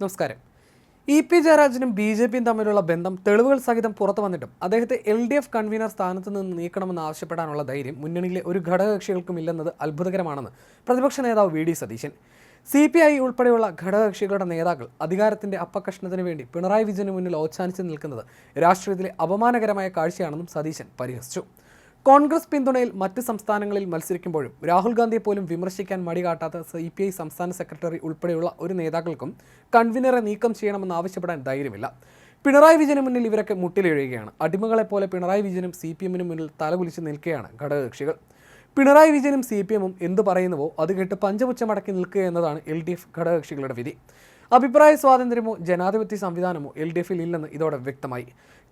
നമസ്കാരം. E P ജയരാജനും B J പിയും തമ്മിലുള്ള ബന്ധം തെളിവുകൾ സഹിതം പുറത്തു വന്നിട്ടും അദ്ദേഹത്തെ എൽ ഡി എഫ് കൺവീനർ സ്ഥാനത്ത് നിന്ന് നീക്കണമെന്ന് ആവശ്യപ്പെടാനുള്ള ധൈര്യം മുന്നണിയിലെ ഒരു ഘടകകക്ഷികൾക്കും ഇല്ലെന്നത് അത്ഭുതകരമാണെന്ന് പ്രതിപക്ഷ നേതാവ് V D Satheesan. C P I ഉൾപ്പെടെയുള്ള ഘടകകക്ഷികളുടെ നേതാക്കൾ അധികാരത്തിന്റെ അപ്പകഷ്ണത്തിന് വേണ്ടി പിണറായി വിജയന് മുന്നിൽ ഓച്ചാനിച്ച് നിൽക്കുന്നത് രാഷ്ട്രീയത്തിലെ അപമാനകരമായ കാഴ്ചയാണെന്നും സതീശൻ പരിഹസിച്ചു. കോൺഗ്രസ് പിന്തുണയിൽ മറ്റ് സംസ്ഥാനങ്ങളിൽ മത്സരിക്കുമ്പോഴും രാഹുൽ ഗാന്ധിയെ പോലും വിമർശിക്കാൻ മടി കാട്ടാത്ത സി പി ഐ സംസ്ഥാന സെക്രട്ടറി ഉൾപ്പെടെയുള്ള ഒരു നേതാക്കൾക്കും കൺവീനറെ നീക്കം ചെയ്യണമെന്ന് ആവശ്യപ്പെടാൻ ധൈര്യമില്ല. പിണറായി വിജയന് മുന്നിൽ ഇവരൊക്കെ മുട്ടിലെഴുകയാണ് അടിമകളെപ്പോലെ പിണറായി വിജയനും സി പി എമ്മിനും മുന്നിൽ തലകുലിച്ച് നിൽക്കുകയാണ് ഘടകകക്ഷികൾ. പിണറായി വിജയനും സി പി എമ്മും എന്ത് പറയുന്നുവോ അത് കേട്ട് പഞ്ചപുച്ചമടക്കി നിൽക്കുക എന്നതാണ് എൽ ഡി എഫ് ഘടകകക്ഷികളുടെ വിധി. അഭിപ്രായ സ്വാതന്ത്ര്യമോ ജനാധിപത്യ സംവിധാനമോ എൽ ഡി എഫിൽ ഇല്ലെന്ന് ഇതോടെ വ്യക്തമായി.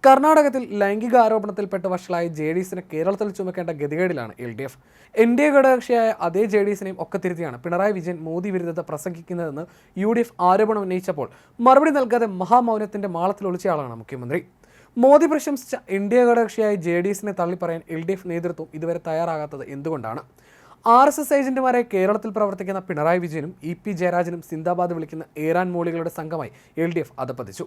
കർണാടകത്തിൽ ലൈംഗിക ആരോപണത്തിൽപ്പെട്ട വഷളായ ജെ ഡി എസിനെ കേരളത്തിൽ ചുമക്കേണ്ട ഗതികേടിലാണ് L D F N D A ഘടകകക്ഷിയായ അതേ ജെ ഡി എസിനെയും ഒക്കെ തിരുത്തിയാണ് പിണറായി വിജയൻ മോദി വിരുദ്ധത പ്രസംഗിക്കുന്നതെന്ന് യു ഡി എഫ് ആരോപണം ഉന്നയിച്ചപ്പോൾ മറുപടി നൽകാതെ മഹാമൗനത്തിന്റെ മാളത്തിൽ ഒളിച്ചയാളാണ് മുഖ്യമന്ത്രി. മോദി പ്രശംസിച്ച എൻ ഡി എ ഘടകകക്ഷിയായ ജെ ഡി എസിനെ തള്ളിപ്പറയാൻ എൽ ഡി എഫ് നേതൃത്വം ഇതുവരെ തയ്യാറാകാത്തത് എന്തുകൊണ്ടാണ്? ആർ എസ് എസ് ഏജന്റുമാരെ കേരളത്തിൽ പ്രവർത്തിക്കുന്ന പിണറായി വിജയനും ഇ പി ജയരാജനും സിന്ദാബാദ് വിളിക്കുന്ന ഏറാൻ മോളികളുടെ സംഘമായി എൽ ഡി എഫ് അധപ്പതിച്ചു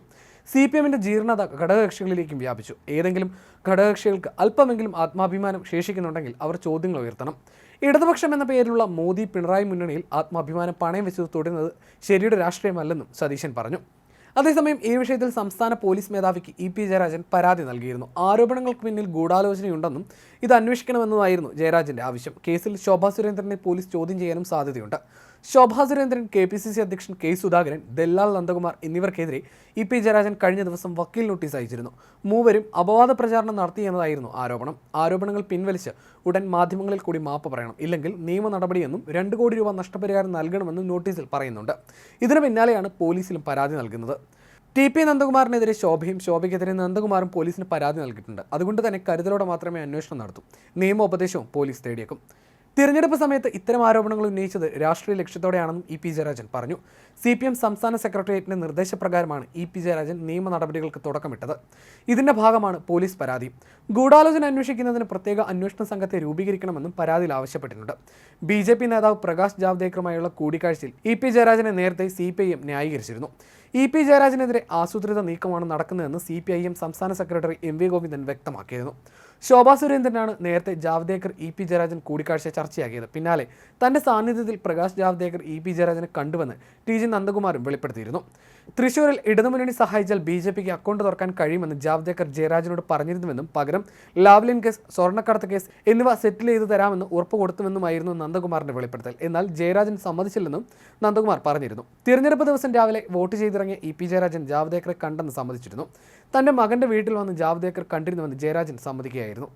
സി പി എമ്മിന്റെ ജീർണത ഘടകകക്ഷികളിലേക്കും വ്യാപിച്ചു. ഏതെങ്കിലും ഘടകകക്ഷികൾക്ക് അല്പമെങ്കിലും ആത്മാഭിമാനം ശേഷിക്കുന്നുണ്ടെങ്കിൽ അവർ ചോദ്യങ്ങൾ ഉയർത്തണം. ഇടതുപക്ഷം എന്ന പേരിലുള്ള മോദി പിണറായി മുന്നണിയിൽ ആത്മാഭിമാനം പണയം വെച്ചത് തുടരുന്നത് ശരിയുടെ രാഷ്ട്രീയമല്ലെന്നും സതീശൻ പറഞ്ഞു. അതേസമയം ഈ വിഷയത്തിൽ സംസ്ഥാന പോലീസ് മേധാവിക്ക് ഇ പി ജയരാജൻ പരാതി നൽകിയിരുന്നു. ആരോപണങ്ങൾക്ക് പിന്നിൽ ഗൂഢാലോചനയുണ്ടെന്നും ഇത് അന്വേഷിക്കണമെന്നതായിരുന്നു ജയരാജന്റെ ആവശ്യം. കേസിൽ ശോഭാ സുരേന്ദ്രനെ പോലീസ് ചോദ്യം ചെയ്യാനും സാധ്യതയുണ്ട്. Shobha Surendran K P C C അധ്യക്ഷൻ കെ സുധാകരൻ ദല്ലാൽ നന്ദകുമാർ എന്നിവർക്കെതിരെ ഇ പി ജയരാജൻ കഴിഞ്ഞ ദിവസം വക്കീൽ നോട്ടീസ് അയച്ചിരുന്നു. മൂവരും അപവാദ പ്രചാരണം നടത്തി എന്നതായിരുന്നു ആരോപണം. ആരോപണങ്ങൾ പിൻവലിച്ച് ഉടൻ മാധ്യമങ്ങളിൽ കൂടി മാപ്പ് പറയണം. ഇല്ലെങ്കിൽ നിയമ നടപടിയെന്നും രണ്ട് കോടി രൂപ നഷ്ടപരിഹാരം നൽകണമെന്നും നോട്ടീസിൽ പറയുന്നുണ്ട്. ഇതിനു പിന്നാലെയാണ് പോലീസിലും പരാതി നൽകുന്നത്. ടി പി നന്ദകുമാറിനെതിരെ ശോഭയും ശോഭയ്ക്കെതിരെ നന്ദകുമാറും പോലീസിന് പരാതി നൽകിയിട്ടുണ്ട്. അതുകൊണ്ട് തന്നെ കരുതലോടെ മാത്രമേ അന്വേഷണം നടത്തൂ. നിയമോപദേശവും പോലീസ് തേടിയേക്കും. തിരഞ്ഞെടുപ്പ് സമയത്ത് ഇത്തരം ആരോപണങ്ങൾ ഉന്നയിച്ചത് രാഷ്ട്രീയ ലക്ഷ്യത്തോടെയാണെന്നും ഇ പി ജയരാജൻ പറഞ്ഞു. സി പി എം സംസ്ഥാന സെക്രട്ടേറിയറ്റിന്റെ നിർദ്ദേശപ്രകാരമാണ് ഇ പി ജയരാജൻ നിയമ നടപടികൾക്ക് തുടക്കമിട്ടത്. ഇതിന്റെ ഭാഗമാണ് പോലീസ് പരാതി. ഗൂഢാലോചന അന്വേഷിക്കുന്നതിന് പ്രത്യേക അന്വേഷണ സംഘത്തെ രൂപീകരിക്കണമെന്നും പരാതിയിൽ ആവശ്യപ്പെട്ടിട്ടുണ്ട്. ബി ജെ പി നേതാവ് പ്രകാശ് ജാവ്ദേക്കറുമായുള്ള കൂടിക്കാഴ്ചയിൽ ഇ പി ജയരാജനെ നേരത്തെ സി പി ഐ എം ന്യായീകരിച്ചിരുന്നു. ഇ പി ജയരാജനെതിരെ ആസൂത്രിത നീക്കമാണ് നടക്കുന്നതെന്ന് സി പി ഐ എം സംസ്ഥാന സെക്രട്ടറി എം വി ഗോവിന്ദൻ വ്യക്തമാക്കിയിരുന്നു. ശോഭാ സുരേന്ദ്രനാണ് നേരത്തെ ജാവ്ദേക്കർ ഇ പി ജയരാജൻ കൂടിക്കാഴ്ച ചർച്ചയാക്കിയത്. പിന്നാലെ തന്റെ സാന്നിധ്യത്തിൽ പ്രകാശ് ജാവ്ദേക്കർ ഇ പി ജയരാജനെ കണ്ടുവെന്ന് ടി ജി നന്ദകുമാരും വെളിപ്പെടുത്തിയിരുന്നു. തൃശൂരിൽ ഇടതുമുന്നണി സഹായിച്ചാൽ ബി ജെ പിക്ക് അക്കൗണ്ട് തുറക്കാൻ കഴിയുമെന്ന് ജാവ്ദേക്കർ ജയരാജനോട് പറഞ്ഞിരുന്നുവെന്നും പകരം ലാവ്ലിൻ കേസ് സ്വർണക്കടത്ത് കേസ് എന്നിവ സെറ്റിൽ ചെയ്തു തരാമെന്ന് ഉറപ്പ് കൊടുത്തുവെന്നുമായിരുന്നു നന്ദകുമാറിന്റെ വെളിപ്പെടുത്തൽ. എന്നാൽ ജയരാജൻ സമ്മതിച്ചില്ലെന്നും നന്ദകുമാർ പറഞ്ഞിരുന്നു. തിരഞ്ഞെടുപ്പ് ദിവസം രാവിലെ വോട്ട് ചെയ്തിറങ്ങിയ ഇ പി ജയരാജൻ ജാവ്ദേക്കറെ കണ്ടെന്ന് സമ്മതിച്ചിരുന്നു. തന്റെ മകന്റെ വീട്ടിൽ വന്ന് ജാവ്ദേക്കർ കണ്ടിരുന്നുവെന്ന് ജയരാജൻ സമ്മതിക്കുകയായിരുന്നു.